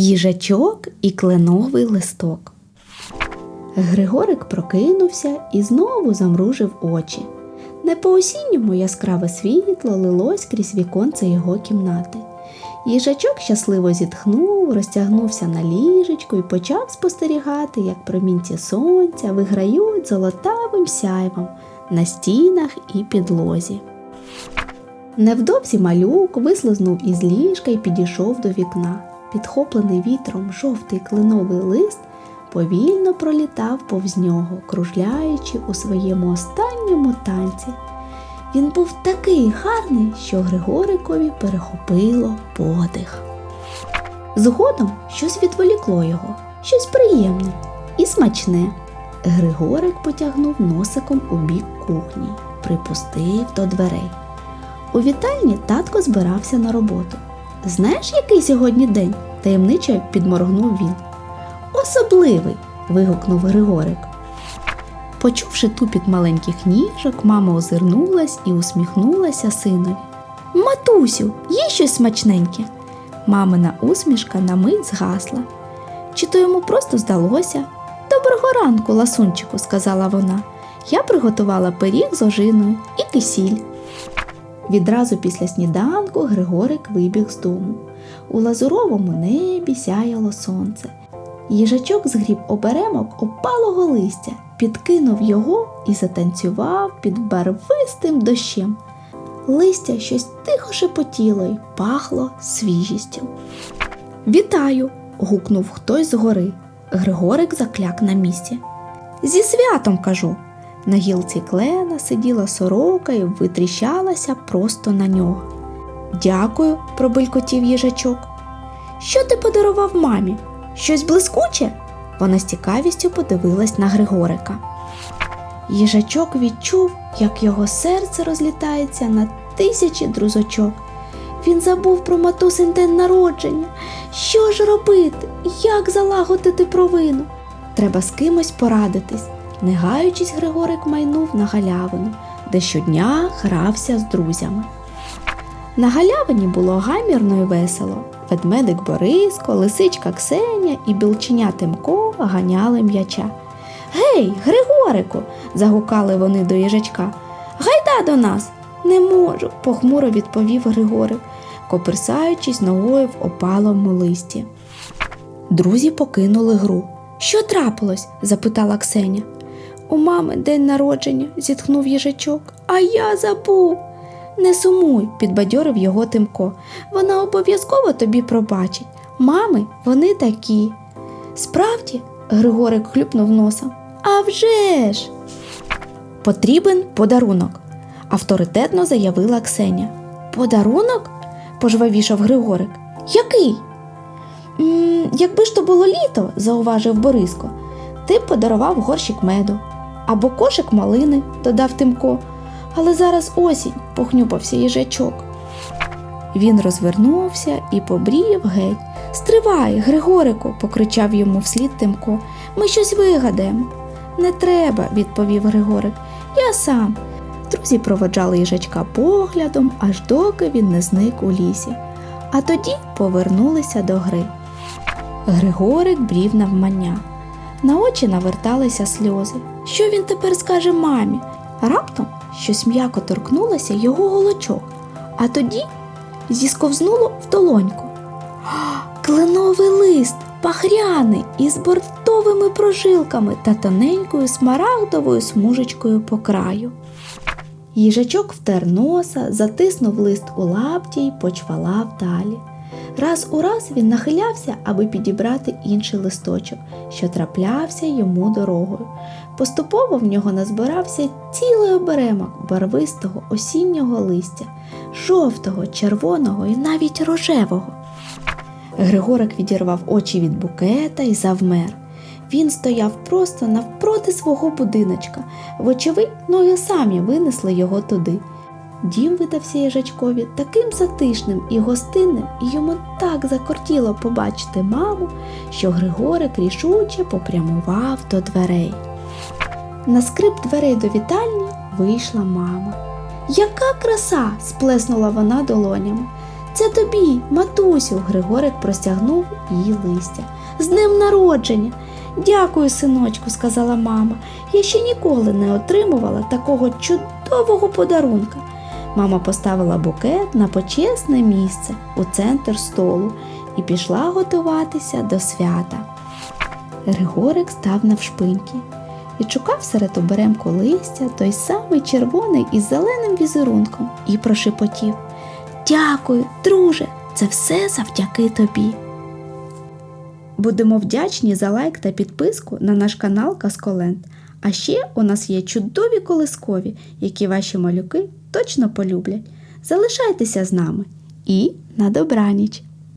їжачок і кленовий листок. Григорик прокинувся і знову замружив очі. Не по осінньому яскраве світло лилось крізь віконце його кімнати. Їжачок щасливо зітхнув, розтягнувся на ліжечку і почав спостерігати, як промінці сонця виграють золотавим сяйвом на стінах і підлозі. Невдовзі малюк вислизнув із ліжка і підійшов до вікна. Підхоплений вітром жовтий кленовий лист повільно пролітав повз нього, кружляючи у своєму останньому танці. Він був такий гарний, що Григорикові перехопило подих. Згодом щось відволікло його, щось приємне і смачне. Григорик потягнув носиком у бік кухні, припустив до дверей. У вітальні татко збирався на роботу. Знаєш, який сьогодні день? таємниче підморгнув він. Особливий. вигукнув Григорик. Почувши тупіт маленьких ніжок, мама озирнулась і усміхнулася синові. Матусю, є щось смачненьке? Мамина усмішка на мить згасла. Чи то йому просто здалося? Доброго ранку, ласунчику, сказала вона. Я приготувала пиріг з ожиною і кисіль. Відразу після сніданку Григорик вибіг з дому. У лазуровому небі сяяло сонце. Їжачок згріб оберемок опалого листя, підкинув його і затанцював під барвистим дощем. Листя щось тихо шепотіло й пахло свіжістю. Вітаю! гукнув хтось згори. Григорик закляк на місці. Зі святом кажу. На гілці клена сиділа сорока і витріщалася просто на нього. Дякую, пробелькотів їжачок. Що ти подарував мамі? Щось блискуче? Вона з цікавістю подивилась на Григорика. Їжачок відчув, як його серце розлітається на тисячі друзочок. Він забув про матусин день народження. Що ж робити? Як залагодити провину? Треба з кимось порадитись. Не гаючись, Григорик майнув на галявину, де щодня грався з друзями. На галявині було гамірно і весело. Ведмедик Бориско, лисичка Ксеня і білченя Тимко ганяли м'яча. Гей, Григорику, загукали вони до їжачка. Гайда до нас. Не можу, похмуро відповів Григорик, коперсаючись ногою в опалому листі. Друзі покинули гру. Що трапилось? запитала Ксеня. У мами день народження, зітхнув їжачок, а я забув. Не сумуй, підбадьорив його Тимко. Вона обов'язково тобі пробачить. Мами, вони такі. Справді, Григорик хлюпнув носом. «А вже ж!» Потрібен подарунок, авторитетно заявила Ксеня. Подарунок? пожвавішав Григорик. Який? «М, Якби ж то було літо, зауважив Бориско, ти подарував горщик меду або кошик малини, додав Тимко. Але зараз осінь, похнюпався їжачок. Він розвернувся і побрів геть. Стривай, Григорику, покричав йому вслід Тимко. Ми щось вигадаємо. Не треба, відповів Григорик. Я сам. Друзі проводжали їжачка поглядом, аж доки він не зник у лісі. А тоді повернулися до гри. Григорик брів навмання. На очі наверталися сльози. Що він тепер скаже мамі? Раптом щось м'яко торкнулося його голочок, а тоді зісковзнуло в долоньку. «А, Кленовий лист, пахряний із бортовими прожилками та тоненькою смарагдовою смужечкою по краю. Їжачок втер носа, затиснув лист у лапті й почвалав далі. Раз у раз він нахилявся, аби підібрати інший листочок, що траплявся йому дорогою. Поступово в нього назбирався цілий оберемок барвистого осіннього листя, жовтого, червоного і навіть рожевого. Григорик відірвав очі від букета і завмер. Він стояв просто навпроти свого будиночка. Вочевидь, ноги самі винесли його туди. Дім видався їжачкові таким затишним і гостинним, і йому так закортіло побачити маму, що Григорик рішуче попрямував до дверей. На скрип дверей до вітальні вийшла мама. Яка краса! сплеснула вона долонями. Це тобі, матусю. Григорик простягнув їй листя. З днем народження. Дякую, синочку, сказала мама. Я ще ніколи не отримувала такого чудового подарунка. Мама поставила букет на почесне місце у центр столу і пішла готуватися до свята. Григорик став навшпиньки і шукав серед оберемку листя той самий червоний із зеленим візерунком і прошепотів Дякую, друже, це все завдяки тобі. Будемо вдячні за лайк та підписку на наш канал Касколенд. А ще у нас є чудові колискові, які ваші малюки точно полюблять. Залишайтеся з нами і на добраніч!